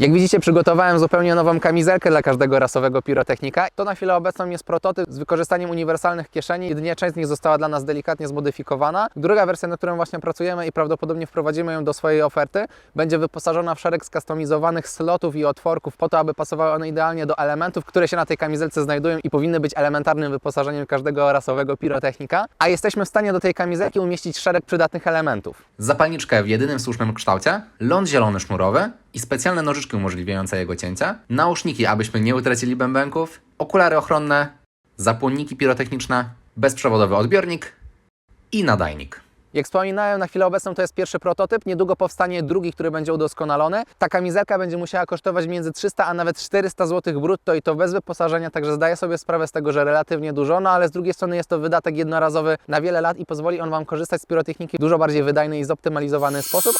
Jak widzicie, przygotowałem zupełnie nową kamizelkę dla każdego rasowego pirotechnika. To na chwilę obecną jest prototyp z wykorzystaniem uniwersalnych kieszeni. Jedynie część z nich została dla nas delikatnie zmodyfikowana. Druga wersja, nad którą właśnie pracujemy i prawdopodobnie wprowadzimy ją do swojej oferty, będzie wyposażona w szereg skustomizowanych slotów i otworków po to, aby pasowały one idealnie do elementów, które się na tej kamizelce znajdują i powinny być elementarnym wyposażeniem każdego rasowego pirotechnika. A jesteśmy w stanie do tej kamizelki umieścić szereg przydatnych elementów. Zapalniczkę w jedynym słusznym kształcie, ląd zielony sznurowy i specjalne nożyczki umożliwiające jego cięcie, nauszniki, abyśmy nie utracili bębenków, okulary ochronne, zapłonniki pirotechniczne, bezprzewodowy odbiornik i nadajnik. Jak wspominałem, na chwilę obecną to jest pierwszy prototyp, niedługo powstanie drugi, który będzie udoskonalony. Ta kamizelka będzie musiała kosztować między 300 a nawet 400 zł brutto i to bez wyposażenia, także zdaję sobie sprawę z tego, że relatywnie dużo, no ale z drugiej strony jest to wydatek jednorazowy na wiele lat i pozwoli on Wam korzystać z pirotechniki w dużo bardziej wydajny i zoptymalizowany sposób.